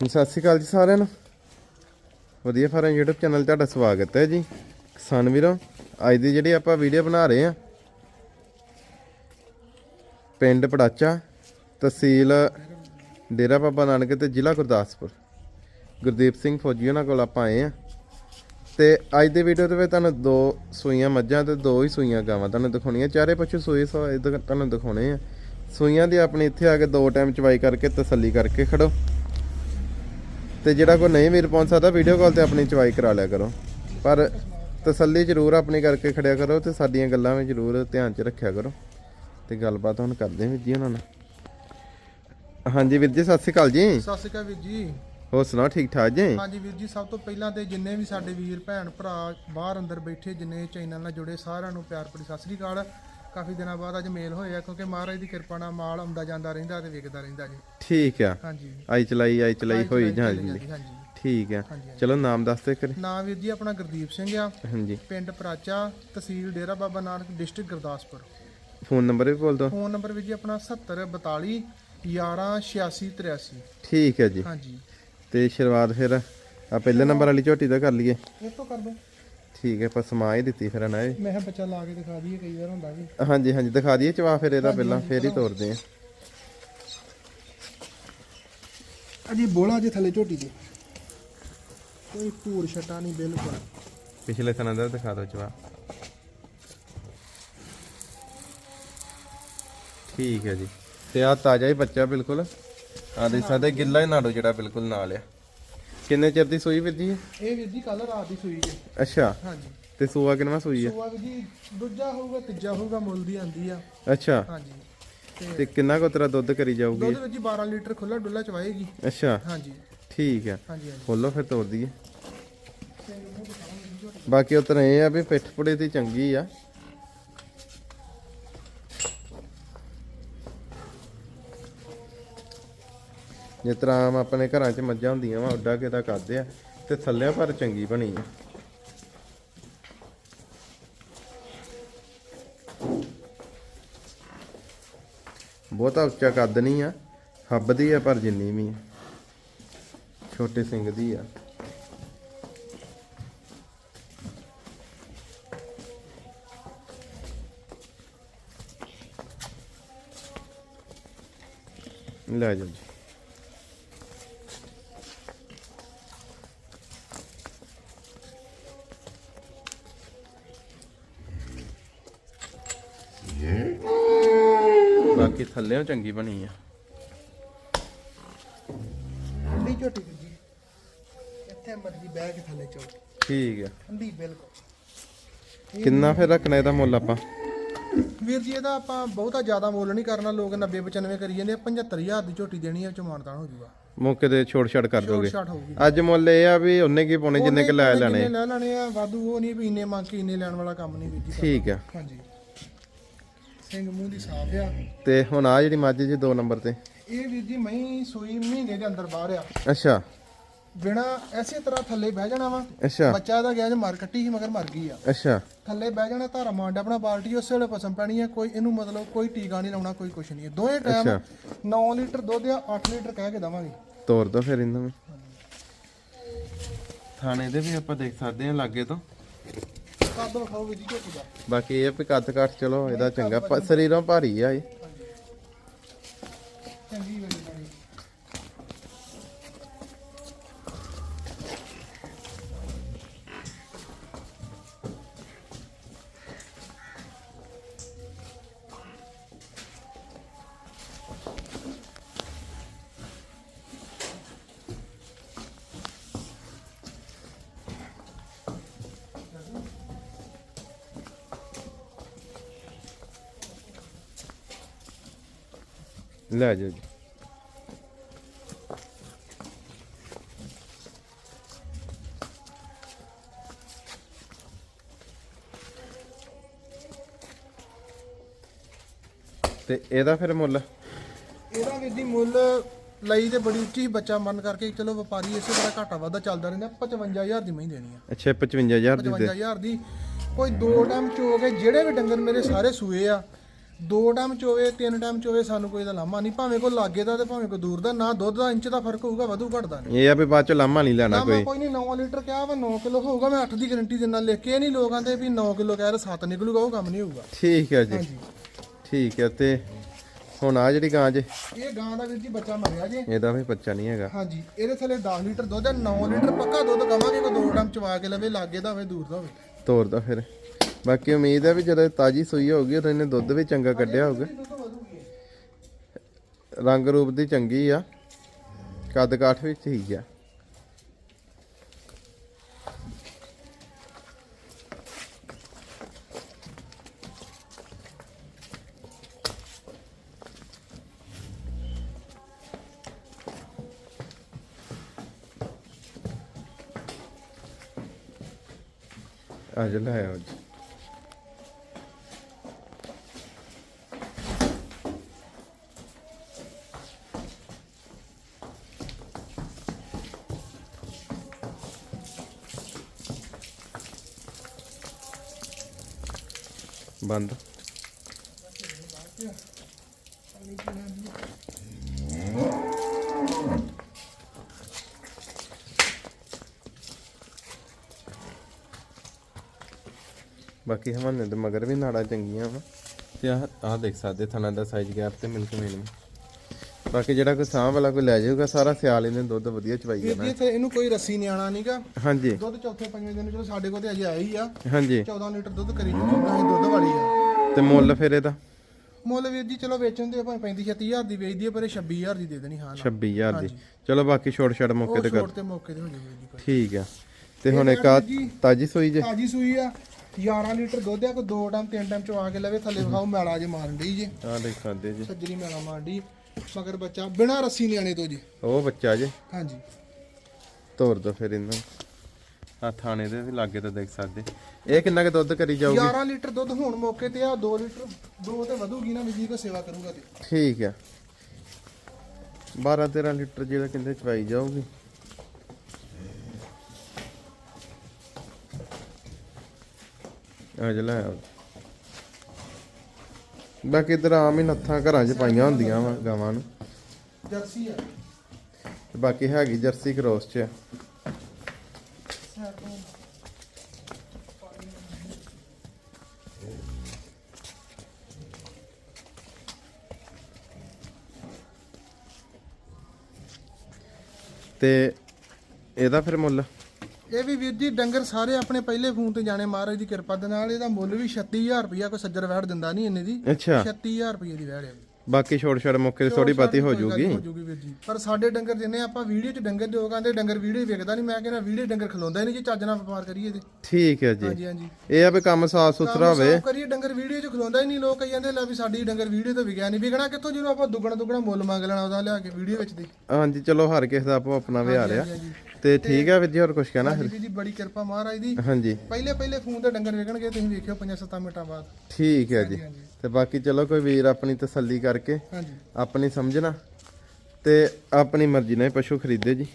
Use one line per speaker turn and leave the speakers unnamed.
ਸਤਿ ਸ਼੍ਰੀ ਅਕਾਲ ਜੀ ਸਾਰਿਆਂ ਨੂੰ। ਵਧੀਆ ਫਾਰਮ YouTube ਚੈਨਲ 'ਤੇ ਤੁਹਾਡਾ ਸਵਾਗਤ ਹੈ ਜੀ। ਕਿਸਾਨ ਵੀਰੋ, ਅੱਜ ਦੀ ਜਿਹੜੀ ਆਪਾਂ ਵੀਡੀਓ ਬਣਾ ਰਹੇ ਆ ਪਿੰਡ ਪੜਾਚਾ, ਤਹਿਸੀਲ ਡੇਰਾ ਬਾਬਾ ਨਾਨਕ ਤੇ ਜ਼ਿਲ੍ਹਾ ਗੁਰਦਾਸਪੁਰ। ਗੁਰਦੀਪ ਸਿੰਘ ਫੌਜੀ ਉਹਨਾਂ ਕੋਲ ਆਪਾਂ ਆਏ ਆ ਤੇ ਅੱਜ ਦੀ ਵੀਡੀਓ ਦੇ ਵਿੱਚ ਤੁਹਾਨੂੰ ਦੋ ਸੂਈਆਂ ਮੱਝਾਂ ਤੇ ਦੋ ਹੀ ਸੂਈਆਂ ਗਾਵਾਂ ਤੁਹਾਨੂੰ ਦਿਖਾਉਣੀਆਂ। ਚਾਰੇ ਪਸ਼ੂ ਸੂਏ ਸੋ ਤੁਹਾਨੂੰ ਦਿਖਾਉਣੇ ਆ। ਸੂਈਆਂ ਦੀ ਆਪਣੀ ਇੱਥੇ ਆ ਕੇ ਦੋ ਟਾਈਮ ਚਵਾਈ ਕਰਕੇ ਤਸੱਲੀ ਕਰਕੇ ਖੜੋ। ਤੇ ਜਿਹੜਾ ਕੋਈ ਨਹੀਂ ਵੀਰ ਪਹੁੰਚ ਸਕਦਾ ਵੀਡੀਓ ਕਾਲ ਤੇ ਆਪਣੀ ਚਵਾਈ ਕਰਾ ਲਿਆ ਕਰੋ। ਪਰ ਤਸੱਲੀ ਜ਼ਰੂਰ ਆਪਣੀ ਕਰਕੇ ਖੜਿਆ ਕਰੋ ਤੇ ਸਾਡੀਆਂ ਗੱਲਾਂ ਵਿੱਚ ਜ਼ਰੂਰ ਧਿਆਨ 'ਚ ਰੱਖਿਆ ਕਰੋ। ਤੇ ਗੱਲਬਾਤ ਹੁਣ ਕਰਦੇ ਹਾਂ ਵੀਰ ਜੀ ਉਹਨਾਂ ਨਾਲ। ਹਾਂਜੀ ਵੀਰ ਜੀ ਸਤਿ ਸ਼੍ਰੀ ਅਕਾਲ ਜੀ।
ਸਤਿ ਸ਼੍ਰੀ ਅਕਾਲ ਵੀਰ ਜੀ।
ਹੋਰ ਸੁਣਾਓ ਠੀਕ ਠਾਕ ਜੀ?
ਹਾਂਜੀ ਵੀਰ ਜੀ ਸਭ ਤੋਂ ਪਹਿਲਾਂ ਤੇ ਜਿੰਨੇ ਵੀ ਸਾਡੇ ਵੀਰ ਭੈਣ ਭਰਾ ਬਾਹਰ ਅੰਦਰ ਬੈਠੇ ਜਿੰਨੇ ਚੈਨਲ ਨਾਲ ਜੁੜੇ ਸਾਰਿਆਂ ਨੂੰ ਪਿਆਰ ਭਰੀ ਸਤਿ ਸ਼੍ਰੀ ਅਕਾਲ। ਕਾਫੀ ਦਿਨਾਂ ਬਾਅਦ ਅੱਜ ਮੇਲ ਹੋਇਆ ਕਿਉਂਕਿ ਮਹਾਰਾਜ ਦੀ ਕਿਰਪਾ ਨਾਲ ਮਾਲ ਆਉਂਦਾ ਜਾਂਦਾ ਰਹਿੰਦਾ ਤੇ ਵਿਕਦਾ ਰਹਿੰਦਾ ਜੀ।
ਠੀਕ ਆ।
ਹਾਂਜੀ।
ਆਈ ਚਲਾਈ ਆਈ ਚਲਾਈ ਹੋਈ ਜਾਂ।
ਹਾਂਜੀ
ਠੀਕ ਆ। ਚਲੋ ਨਾਮ ਦੱਸ ਦੇ ਕਰੇ
ਨਾਮ ਵੀਰ ਜੀ ਆਪਣਾ ਗੁਰਦੀਪ ਸਿੰਘ ਆ।
ਹਾਂਜੀ।
ਪਿੰਡ Pracha tehsil Dera Baba Nanak district Gurdaspur.
Phone number ਵੀ ਬੋਲ ਦਿਓ।
ਫੋਨ ਨੰਬਰ ਵੀਰ ਜੀ ਆਪਣਾ 7042 118683
ਠੀਕ ਹੈ ਜੀ।
ਹਾਂਜੀ।
ਤੇ ਸ਼ੁਰੂਆਤ ਫਿਰ ਆ ਪਹਿਲੇ ਨੰਬਰ ਵਾਲੀ ਝੋਟੀ ਦਾ ਕਰ ਲਈਏ।
ਇਹ ਤੋਂ ਕਰ ਦੋ
ਠੀਕ ਹੈ ਆਪਾਂ ਸਮਾ ਹੀ ਦਿੱਤੀ ਫਿਰ ਨਾ ਇਹ
ਮੈਂ ਕਿਹਾ ਬੱਚਾ ਲਾ ਕੇ ਦਿਖਾ ਦਈਏ ਕਈ ਵਾਰ ਹੁੰਦਾ ਵੀ।
ਹਾਂਜੀ ਹਾਂਜੀ ਦਿਖਾ ਦਈਏ ਚਵਾ ਫਿਰ ਇਹਦਾ ਪਹਿਲਾਂ ਫੇਰ ਹੀ ਤੋਰਦੇ ਆ
ਅਜੀ ਬੋਲਾ ਜੇ ਥੱਲੇ ਝੋਟੀ ਦੇ ਕੋਈ ਭੂਰ ਛਟਾ ਨਹੀਂ ਬਿਲਕੁਲ।
ਪਿਛਲੇ ਸਨਾਂ ਦਾ ਦਿਖਾ ਦਿਓ ਚਵਾ ਠੀਕ ਹੈ ਜੀ। ਤੇ ਆ ਤਾਜ਼ਾ ਹੀ ਬੱਚਾ ਬਿਲਕੁਲ। ਆ ਦੇ ਸਕਦੇ ਗਿੱਲਾ ਹੀ ਨਾੜੋ ਜਿਹੜਾ ਬਿਲਕੁਲ ਨਾਲ ਆ। ਕਿੰਨੇ ਚਿਰ ਦੀ ਸੂਈ ਵੀਰ ਜੀ? ਇਹ?
ਵੀਰ ਜੀ ਕੱਲ ਰਾਤ ਦੀ ਸੂਈ ਜੇ।
ਅੱਛਾ।
ਹਾਂਜੀ।
ਤੇ ਸੂਆ ਕਿੰਨਵਾ ਸੂਈ ਹੈ
ਸੂਆ ਵੀਰ ਜੀ ਦੂਜਾ ਹੋਊਗਾ ਤੀਜਾ ਹੋਊਗਾ ਮੁੱਲ ਦੀ ਆਂਦੀ ਆ।
ਅੱਛਾ।
ਹਾਂਜੀ। ਤੇ
ਕਿੰਨਾ ਕੋ ਤੇਰਾ ਦੁੱਧ ਕਰੀ ਜਾਊਗੀ?
ਦੁੱਧ ਵਿੱਚ ਜੀ 12 ਲੀਟਰ ਖੁੱਲਾ ਡੁੱਲਾ ਚਵਾਏਗੀ।
ਅੱਛਾ।
ਹਾਂਜੀ।
ਠੀਕ ਹੈ
ਹਾਂਜੀ ਹਾਂਜੀ।
ਖੋਲੋ ਫਿਰ ਤੋੜ ਦਈਏ ਬਾਕੀ ਉਤਰ ਇਹ ਆ ਵੀ ਪਿੱਠ ਪੁੜੇ ਦੀ ਚੰਗੀ ਆ। ਜਿਸ ਤਰ੍ਹਾਂ ਆਮ ਆਪਣੇ ਘਰਾਂ 'ਚ ਮੱਝਾਂ ਹੁੰਦੀਆਂ ਵਾ, ਉੱਡਾ ਕੇ ਤਾਂ ਕਰਦੇ ਆ, ਤੇ ਥੱਲੇ ਪਰ ਚੰਗੀ ਬਣੀ ਆ। ਬਹੁਤਾ ਉੱਚਾ ਕੱਦ ਨਹੀਂ ਆ ਹੱਬ ਦੀ ਆ ਪਰ ਜਿੰਨੀ ਵੀ ਛੋਟੇ ਸਿੰਘ ਦੀ ਆ। ਲੈ ਜਾਓ ਜੀ। ਬਾਕੀ ਥੱਲੇੋਂ ਚੰਗੀ ਬਣੀ ਆ।
ਠੰਡੀ ਝੋਟੀ ਵੀਰ ਜੀ। ਇੱਥੇ ਮਰਜ਼ੀ ਬਹਿ ਕੇ ਥੱਲੇ ਚੋ
ਠੀਕ ਆ।
ਠੰਡੀ ਬਿਲਕੁਲ।
ਕਿੰਨਾ ਫਿਰ ਰੱਖਣਾ ਇਹਦਾ ਮੁੱਲ ਆਪਾਂ?
ਵੀਰ ਜੀ ਇਹਦਾ ਆਪਾਂ ਬਹੁਤਾ ਜ਼ਿਆਦਾ ਮੁੱਲ ਨਹੀਂ ਕਰਨਾ। ਲੋਕ 90 95 ਕਰੀ ਜਾਂਦੇ ਆ। 75000 ਦੀ ਝੋਟੀ ਦੇਣੀ ਆ ਚਮਾਨਤਾਨ ਹੋ ਜਾਊਗਾ
ਮੌਕੇ ਤੇ ਛੋੜ ਛੜ ਕਰ
ਛੋਟ
ਦੋਗੇ?
ਛਾਟ ਹੋਊਗੀ।
ਅੱਜ ਮੁੱਲ ਇਹ ਆ ਵੀ ਉਹਨੇ ਕੀ ਪਾਉਣੇ ਜਿੰਨੇ ਕਿ ਲੈ ਲੈਣੇ।
ਜਿੰਨੇ ਲੈ ਲੈਣੇ ਆ? ਵਾਧੂ ਉਹ ਨਹੀਂ ਵੀ ਇੰਨੇ ਮੰਗ ਕੇ ਇੰਨੇ ਲੈਣ ਵਾਲਾ ਕੰਮ ਨਹੀਂ ਵੀਰ ਜੀ
ਠੀਕ ਆ।
ਹਾਂਜੀ। ਸਿੰਘ ਮੂੰਹ ਦੀ ਸਾਫ਼ ਆ
ਤੇ ਹੁਣ ਆ ਜਿਹੜੀ ਮੱਝ ਜੀ 2 ਨੰਬਰ ਤੇ।
ਇਹ ਵੀਰ ਜੀ ਮਹੀਂ ਸੂਈ ਮਹੀਨੇ ਦੇ ਅੰਦਰ ਬਾਹਰ ਆ।
ਅੱਛਾ।
ਬਿਨਾ ਐਸੇ ਤਰ੍ਹਾਂ ਥੱਲੇ ਬਹਿ ਜਾਣਾ ਵਾ।
ਅੱਛਾ।
ਬੱਚਾ ਇਹਦਾ ਗਿਆ ਜੇ ਮਰ ਕੱਟੀ ਸੀ ਮਗਰ ਮਰ ਗਈ ਆ।
ਅੱਛਾ।
ਥੱਲੇ ਬਹਿ ਜਾਣਾ ਧਾਰਾ ਮਾਂਡ ਆਪਣਾ ਬਾਲਟੀ ਉਸੇ ਵੇਲੇ ਪਸਮ ਪੈਣੀ ਆ। ਕੋਈ ਇਹਨੂੰ ਮਤਲਬ ਕੋਈ ਟੀਕਾ ਨਹੀਂ ਲਾਉਣਾ ਕੋਈ ਕੁਛ ਨਹੀਂ। ਦੋਵੇਂ ਟਾਈਮ 9 ਲੀਟਰ ਦੁੱਧ ਆ 8 ਲੀਟਰ ਕਹਿ ਕੇ ਦਵਾਂਗੇ।
ਤੋਰ ਦੋ ਫਿਰ ਇਹਨਾਂ ਨੂੰ। ਥਾਣੇ ਦੇ ਵੀ ਆਪਾਂ ਦੇਖ ਸਕਦੇ ਹਾਂ ਲਾਗੇ ਤੋਂ।
ਕਾਦੋਂ ਖਾਓ ਵੀ ਜੀ ਝੋਟੀ ਦਾ
ਬਾਕੀ ਇਹ ਆ ਵੀ ਕੱਦ ਕੱਟ ਚਲੋ, ਇਹਦਾ ਚੰਗਾ ਪ- ਸਰੀਰੋਂ ਭਾਰੀ ਆ ਇਹ।
ਚੰਗੀ ਵੇਲੇ
ਲੈ ਜਾਓ ਜੀ। ਤੇ ਇਹਦਾ ਫਿਰ ਮੁੱਲ?
ਇਹਦਾ ਵੀਰ ਜੀ ਮੁੱਲ ਲਈ ਤੇ ਬੜੀ ਉੱਚੀ ਬੱਚਾ ਮਰਨ ਕਰਕੇ ਚਲੋ ਵਪਾਰੀ ਇਸੇ ਤਰ੍ਹਾਂ ਘਾਟਾ ਵਾਧਾ ਚੱਲਦਾ ਰਹਿੰਦਾ 55000 ਦੀ ਮਹੀਂ ਦੇਣੀ ਆ।
ਅੱਛਾ 55000 ਦੀ ਦੇ।
55000 ਦੀ। ਕੋਈ ਦੋ ਟਾਈਮ ਚੋ ਕੇ ਜਿਹੜੇ ਵੀ ਡੰਗਰ ਮੇਰੇ ਸਾਰੇ ਸੂਏ ਆ ਦੋ ਟਾਈਮ ਚੋਵੇ ਤਿੰਨ ਟਾਈਮ ਚੋਵੇ ਸਾਨੂੰ ਕੋਈ ਦਾ ਲਾਮਾ ਨਹੀਂ। ਭਾਵੇਂ ਕੋਈ ਲਾਗੇ ਦਾ ਤੇ ਭਾਵੇਂ ਕੋਈ ਦੂਰ ਦਾ ਨਾ ਦੁੱਧ ਦਾ ਇੰਚ ਦਾ ਫ਼ਰਕ ਹੋਊਗਾ ਵਧੂ ਘਟਦਾ ਨਹੀਂ।
ਇਹ ਆ ਵੀ ਬਾਅਦ ਚ ਲਾਮਾ ਨਹੀਂ ਲੈਣਾ
ਲਾਮਾ
ਕੋਈ।
ਕੋਈ ਨਹੀਂ 9 ਲੀਟਰ ਕਿਹਾ ਵਾ 9 ਕਿਲੋ ਹੋਊਗਾ ਮੈਂ 8 ਦੀ ਗਾਰੰਟੀ ਦਿੰਦਾ। ਲਿਖ ਕੇ ਨਹੀਂ ਲੋਕਾਂ ਦੇ ਵੀ 9 ਕਿਲੋ ਕਹਿ ਰਹੇ 7 ਨਿਕਲੂਗਾ ਉਹ ਕੰਮ ਨਹੀਂ ਹੋਊਗਾ।
ਠੀਕ ਹੈ ਜੀ। ਠੀਕ ਹੈ ਤੇ ਹੁਣ ਆ ਜਿਹੜੀ ਗਾਂ ਜੇ।
ਇਹ ਗਾਂ ਦਾ ਵੀਰ ਜੀ ਬੱਚਾ ਮਰਿਆ ਜੇ।
ਇਹਦਾ ਵੀ ਬੱਚਾ ਨਹੀਂ ਹੈਗਾ।
ਹਾਂਜੀ ਇਹਦੇ ਥੱਲੇ 10 ਲੀਟਰ ਦੁੱਧ ਹੈ 9 ਲੀਟਰ ਪੱਕਾ ਦੁੱਧ ਕਵਾਂਗੇ ਕੋਈ ਦੋ ਟਾਈਮ ਚਵਾ ਕੇ ਲਵੇ ਲਾਗੇ ਦਾ ਹੋਵੇ ਦੂਰ ਦਾ ਹੋਵੇ।
ਤੋਰਦਾ ਫਿਰ। ਬਾਕੀ ਉਮੀਦ ਹੈ ਵੀ ਜਦੋਂ ਤਾਜੀ ਸੂਈ ਹੋਊਗੀ, ਉਦੋਂ ਇਹਨੇ ਦੁੱਧ ਵੀ ਚੰਗਾ ਕੱਢਿਆ ਹੋਊਗਾ। ਰੰਗ ਰੂਪ ਦੀ ਚੰਗੀ ਆ। ਕੱਦ ਕਾਠ ਵੀ ਠੀਕ ਆ। ਅੱਜ ਲੈ ਅੱਜ। ਬੰਦ। ਬਾਕੀ ਹਵਾਨੇ ਦੇ ਮਗਰ ਵੀ ਨਾੜਾਂ ਚੰਗੀਆਂ ਵਾ। ਤੇ ਆਹ ਆਹ ਦੇਖ ਸਕਦੇ ਥਣਾ ਦਾ ਸਾਈਜ਼ ਗੈਪ ਤੇ ਮਿਲਕ ਮੇਨ ਬਾਕੀ ਜਿਹੜਾ ਕੋਈ ਸਾਂਭ ਵਾਲਾ ਕੋਈ ਲੈ ਜਾਊਗਾ ਸਾਰਾ ਸਿਆਲ ਇਹਨੇ ਦੁੱਧ ਵਧੀਆ ਚਵਾਈ
ਵੀਰ
ਜਾਣਾ
ਜੀ ਇੱਥੇ ਇਹਨੂੰ ਕੋਈ ਰੱਸੀ ਨਹੀਂ ਆਣਾ ਨਹੀਂਗਾ
ਹਾਂਜੀ।
ਦੁੱਧ ਚੌਥੇ ਪੰਜਵੇਂ ਦਿਨ ਚਲੋ ਸਾਡੇ ਕੋਲ ਤੇ ਅਜੇ ਆਇਆ ਹੀ ਆ।
ਹਾਂਜੀ।
14 ਲੀਟਰ ਦੁੱਧ ਕਰੀ ਨਾ ਇਹ ਦੁੱਧ ਵਾਲੀ ਆ।
ਤੇ ਮੁੱਲ ਫਿਰ ਇਹਦਾ?
ਮੁੱਲ ਵੀਰ ਜੀ ਚਲੋ ਵੇਚਣ ਦੇ ਭਾਵੇਂ 35 36000 ਦੀ ਵੇਚਦੀ ਆ ਪਰ ਇਹ 26000 ਦੀ ਦੇ ਦੇਣੀ ਹਾਂ। ਨਾ
26000 ਦੀ। ਚਲੋ ਬਾਕੀ ਛੋਟ ਛੜ ਮੌਕੇ
ਉਹ
ਤੇ ਕਰ।
ਛੋਟ ਤੇ ਮੌਕੇ ਤੇ ਹੋ ਜੀ
ਠੀਕ ਆ। ਤੇ ਹੁਣ ਇੱਕ ਆ
ਜੀ।
ਤਾਜੀ ਸੋਈ ਜੇ।
ਤਾਜੀ ਸੂਈ ਆ 11 ਲੀਟਰ ਦੁੱਧ ਆ ਕੋਈ ਦੋ ਟਾਈਮ ਤਿੰਨ ਟਾਈਮ ਚਵਾ ਕੇ ਲਵੇ ਥੱਲੇ ਵਿਖਾਓ ਮੈਲਾ ਜੇ ਮਾਰਨ ਡਈ ਜੇ।
ਆਹ ਦੇਖ ਸਕਦੇ ਜੀ।
ਸੱਜਰੀ ਮੈਲਾ ਮਾਰਨ ਡਈ। ਮਗਰ ਬੱਚਾ ਬਿਨਾ ਰੱਸੀ ਨਿਆਣੇ ਤੋਂ ਜੀ।
ਉਹ ਬੱਚਾ ਜੇ।
ਹਾਂਜੀ।
ਤੋਰ ਦੋ ਫਿਰ ਇਹਨਾਂ। ਆ ਥਾਣੇ ਦੇ ਵੀ ਲਾਗੇ ਤਾਂ ਦੇਖ ਸਕਦੇ। ਇਹ ਕਿੰਨਾ ਕੁ ਦੁੱਧ ਕਰੀ ਜਾਊਗੀ?
11 ਲੀਟਰ ਦੁੱਧ ਹੁਣ ਮੌਕੇ ਤੇ ਆ 2 ਲੀਟਰ। ਦੋ ਤੇ ਵਧੂਗੀ ਨਾ ਵੀ ਕੋ ਸੇਵਾ ਕਰੂਗਾ ਤੇ।
ਠੀਕ ਆ। 12 13 ਲੀਟਰ ਜਿਹੜਾ ਕਿੰਦੇ ਚਵਾਈ ਜਾਊਗੀ। ਆ ਜਲਾ ਬਾਕੀ ਇਧਰ ਆਮ ਹੀ ਨੱਥਾਂ ਘਰਾਂ 'ਚ ਪਾਈਆਂ ਹੁੰਦੀਆਂ ਵਾ ਗਾਵਾਂ ਨੂੰ।
ਜਰਸੀ ਆ।
ਤੇ ਬਾਕੀ ਹੈਗੀ ਜਰਸੀ ਕ੍ਰੋਸ 'ਚ। ਤੇ ਇਹਦਾ ਫਿਰ ਮੁੱਲ?
ਇਹ ਵੀ ਵੀਰ ਜੀ ਡੰਗਰ ਸਾਰੇ ਆਪਣੇ ਪਹਿਲੇ ਫੋਨ ਤੇ ਜਾਣੇ ਮਹਾਰਾਜ ਦੀ ਕਿਰਪਾ ਦੇ ਨਾਲ। ਇਹਦਾ ਮੁੱਲ ਵੀ 36000 ਰੁਪਇਆ ਕੋਈ ਸੱਜਰ ਵੈੜ ਦਿੰਦਾ ਨਹੀਂ ਇੰਨੇ ਦੀ।
ਅੱਛਾ।
36000 ਰੁਪਏ ਦੀ ਵੈੜ ਹੈ।
ਬਾਕੀ ਛੋੜ ਛੜ ਮੌਕੇ ਤੇ ਥੋੜੀ ਬਾਤੀ ਹੋ
ਜੂਗੀ। ਵੀਰ ਜੀ। ਪਰ ਸਾਡੇ ਡੰਗਰ ਜਿੰਨੇ ਆਪਾਂ ਵੀਡੀਓ 'ਚ ਡੰਗਰ ਦਿਓ ਕਹਿੰਦੇ ਡੰਗਰ ਵੀਡੀਓ ਵਿਕਦਾ ਨਹੀਂ। ਮੈਂ ਕਹਿੰਦਾ ਵੀਡੀਓ ਡੰਗਰ ਖਲੋਂਦਾ ਨਹੀਂ ਜੇ ਚੱਜ ਨਾਲ ਵਪਾਰ ਕਰੀਏ ਤੇ
ਠੀਕ ਹੈ ਜੀ।
ਹਾਂਜੀ ਹਾਂਜੀ।
ਇਹ ਆ ਵੀ ਕੰਮ ਸਾਫ਼ ਸੁਥਰਾ ਹੋਵੇ।
ਸਾਫ਼ ਕਰੀਏ ਡੰਗਰ ਵੀਡੀਓ 'ਚ ਖਲੋਂਦਾ ਹੀ ਨਹੀਂ। ਲੋਕ ਕਹੀ ਜਾਂਦੇ ਲੈ ਵੀ ਸਾਡੀ ਡੰਗਰ ਵੀਡੀਓ ਤੋਂ ਵਿਕਿਆ ਨਹੀਂ। ਵਿਕਣਾ ਕਿੱਥੋਂ ਜਦੋਂ ਆਪਾਂ ਦੁੱਗਣਾ ਦੁੱਗਣਾ ਮੁੱਲ ਮੰਗ ਲੈਣਾ ਉਹਦਾ ਲਿਆ ਕੇ ਵੀਡੀਓ ਵਿੱਚ ਦੀ।
ਹਾਂਜੀ ਚਲੋ ਹਰ ਕਿਸੇ ਦਾ ਆਪੋ ਆਪਣਾ ਵਿਹਾਰ ਆ। ਤੇ ਠੀਕ ਆ ਵੀਰ ਜੀ ਹੋਰ ਕੁਝ ਕਹਿਣਾ
ਹਾਂਜੀ ਵੀਰ ਜੀ ਬੜੀ ਕਿਰਪਾ ਮਹਾਰਾਜ ਦੀ।
ਹਾਂਜੀ।
ਪਹਿਲੇ ਪਹਿਲੇ ਫੋਨ ਤੇ ਡੰਗਰ ਵਿਕਣਗੇ ਤੁਸੀਂ ਵੇਖਿਓ 5-7 ਮਿੰਟਾਂ ਬਾਅਦ।
ਠੀਕ ਹੈ ਜੀ। ਤੇ ਬਾਕੀ ਚਲੋ ਕੋਈ ਵੀਰ ਆਪਣੀ ਤਸੱਲੀ ਕਰਕੇ
ਹਾਂਜੀ।
ਆਪਣੀ ਸਮਝਣਾ ਤੇ ਆਪਣੀ ਮਰਜ਼ੀ ਨਾਲ ਪਸ਼ੂ ਖਰੀਦੇ ਜੀ।